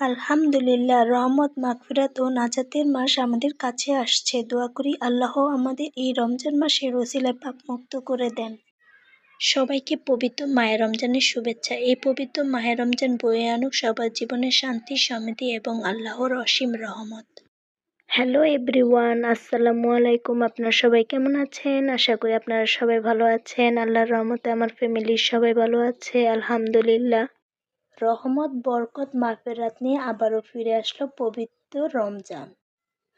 আলহামদুলিল্লাহ, রহমত, মাগফিরাত ও নাজাতের মাস আমাদের কাছে আসছে। দোয়া করি আল্লাহ আমাদের এই রমজান মাসের ওসিলায় পাপ মুক্ত করে দেন। সবাইকে পবিত্র মায়ের রমজানের শুভেচ্ছা। এই পবিত্র মায়ের রমজান বয়ে আনুক সবার জীবনে শান্তি, সমৃদ্ধি এবং আল্লাহর অসীম রহমত। হ্যালো এভরিওয়ান, আসসালামু আলাইকুম। আপনারা সবাই কেমন আছেন? আশা করি আপনারা সবাই ভালো আছেন। আল্লাহর রহমতে আমার ফ্যামিলির সবাই ভালো আছে, আলহামদুলিল্লাহ। রহমত, বরকত, মাগফিরাত নিয়ে আবারও ফিরে আসলো পবিত্র রমজান।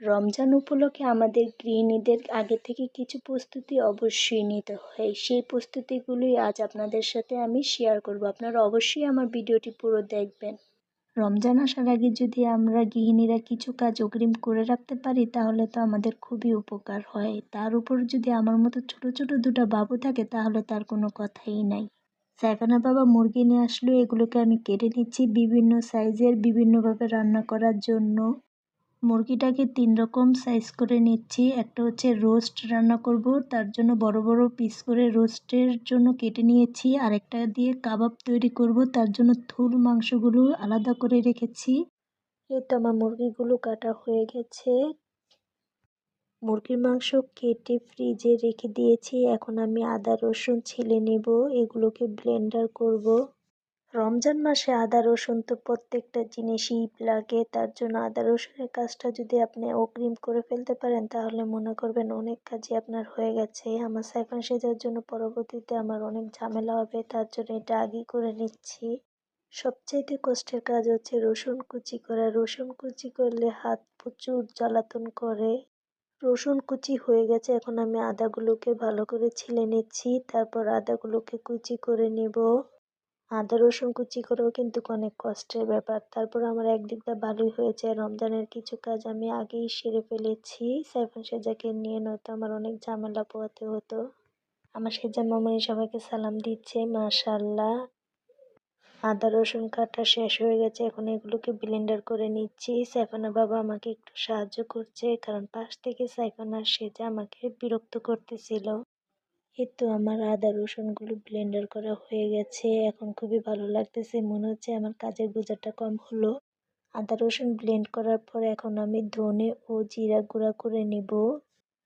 রমজান উপলক্ষে আমাদের গৃহিণীদের আগে থেকে কিছু প্রস্তুতি অবশ্যই নিতে হয়। সেই প্রস্তুতিগুলোই আজ আপনাদের সাথে আমি শেয়ার করব। আপনারা অবশ্যই আমার ভিডিওটি পুরো দেখবেন। রমজান আসার আগে যদি আমরা গৃহিণীরা কিছু কাজ অগ্রিম করে রাখতে পারি, তাহলে তো আমাদের খুবই উপকার হয়। তার উপর যদি আমার মতো ছোট ছোট দুটো বাবু থাকে, তাহলে তার কোনো কথাই নাই। সাইফানা বাবা মুরগি নিয়ে আসলো, এগুলোকে আমি কেটে নিচ্ছি বিভিন্ন সাইজের বিভিন্নভাবে রান্না করার জন্য। মুরগিটাকে তিন রকম সাইজ করে নিচ্ছি। একটা হচ্ছে রোস্ট রান্না করব, তার জন্য বড় বড় পিস করে রোস্টের জন্য কেটে নিয়েছি। আর একটা দিয়ে কাবাব তৈরি করব, তার জন্য থুল মাংসগুলো আলাদা করে রেখেছি। এই তো আমার মুরগিগুলো কাটা হয়ে গেছে। মুরগির মাংস কেটে ফ্রিজে রেখে দিয়েছি। এখন আমি আদা রসুন ছিলে নেব, এগুলোকে ব্লেন্ডার করব। রমজান মাসে আদা রসুন তো প্রত্যেকটা জিনিসই লাগে, তার জন্য আদা রসুনের কাজটা যদি আপনি অগ্রিম করে ফেলতে পারেন, তাহলে মনে করবেন অনেক কাজই আপনার হয়ে গেছে। আমার সাইফান সেজার জন্য পরবর্তীতে আমার অনেক ঝামেলা হবে, তার জন্য এটা আগেই করে নিচ্ছি। সবচাইতে কষ্টের কাজ হচ্ছে রসুন কুচি করা। রসুন কুচি করলে হাত প্রচুর জ্বালাতন করে। রসুন কুচি হয়ে গেছে, এখন আমি আদাগুলোকে ভালো করে ছিলে নিচ্ছি, তারপর আদাগুলোকে কুচি করে নেব। আদা, রসুন কুচি করেও কিন্তু অনেক কষ্টের ব্যাপার। তারপর আমার একদিকটা ভালোই হয়েছে। রমজানের কিছু কাজ আমি আগেই সেরে ফেলেছি। সাইফান সেজাকে নিয়ে নয়তো আমার অনেক ঝামেলা পোয়াতে হতো। আমার সেজা মামনি সবাইকে সালাম দিচ্ছে মাশাল্লাহ আদা, রসুন কাটা শেষ হয়ে গেছে। এখন এগুলোকে ব্লেন্ডার করে নিচ্ছি। সাইফানা বাবা আমাকে একটু সাহায্য করছে, কারণ পাশ থেকে সাইফানার সেজা আমাকে বিরক্ত করতেছিল। এই আমার আদা রসুনগুলো ব্লেন্ডার করা হয়ে গেছে। এখন খুবই ভালো লাগতেছে। মনে হচ্ছে আমার কাজের বোঝাটা কম হলো। আদা রসুন ব্লেন্ড করার পর এখন আমি ধনে ও জিরা গুঁড়া করে নিব।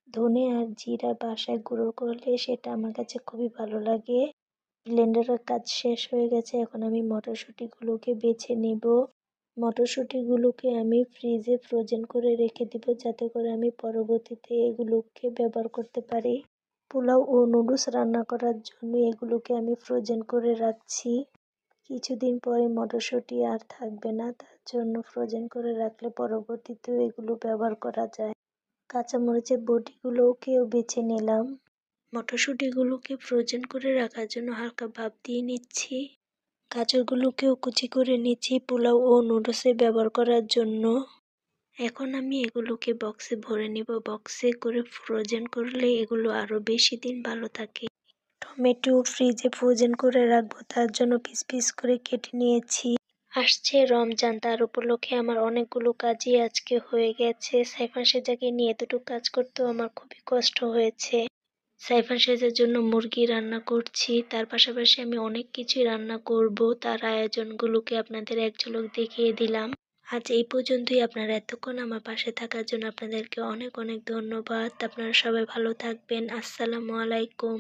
ধনে আর জিরা বাসায় গুঁড়ো করলে সেটা আমার কাছে খুবই ভালো লাগে। ব্লেন্ডারের কাজ শেষ হয়ে গেছে। এখন আমি মটরশুঁটিগুলোকে বেছে নিব। মটরশুঁটিগুলোকে আমি ফ্রিজে ফ্রোজেন করে রেখে দিব যাতে করে আমি পরবর্তীতে এগুলোকে ব্যবহার করতে পারি। পোলাও ও নুডলস রান্না করার জন্য এগুলোকে আমি ফ্রোজেন করে রাখছি। কিছুদিন পরে মটরশুঁটি আর থাকবে না, তার জন্য ফ্রোজেন করে রাখলে পরবর্তীতেও এগুলো ব্যবহার করা যায়। কাঁচামরিচের বটিগুলোকেও বেছে নিলাম। মটরশুঁটিগুলোকে ফ্রোজেন করে রাখার জন্য হালকা ভাপ দিয়ে নিচ্ছি। গাজরগুলোকেও কুচি করে নিচ্ছি পোলাও ও নুডলসে ব্যবহার করার জন্য। এখন আমি এগুলোকে বক্সে ভরে নিব। বক্সে করে ফ্রোজেন করলে এগুলো আরও বেশি দিন ভালো থাকে। টমেটো ফ্রিজে ফ্রোজেন করে রাখব, তার জন্য পিস পিস করে কেটে নিয়েছি। আসছে রমজান, তার উপলক্ষে আমার অনেকগুলো কাজই আজকে হয়ে গেছে। সাইফান সেজাকে নিয়ে এতটুকু কাজ করতেও আমার খুবই কষ্ট হয়েছে। সাইফান সেজের জন্য মুরগি রান্না করছি, তার পাশাপাশি আমি অনেক কিছুই রান্না করব। তার আয়োজনগুলোকে আপনাদের এক ঝলক দেখিয়ে দিলাম। আজ এই পর্যন্তই। আপনারা এতক্ষণ আমার পাশে থাকার জন্য আপনাদেরকে অনেক অনেক ধন্যবাদ। আপনারা সবাই ভালো থাকবেন। আসসালামু আলাইকুম।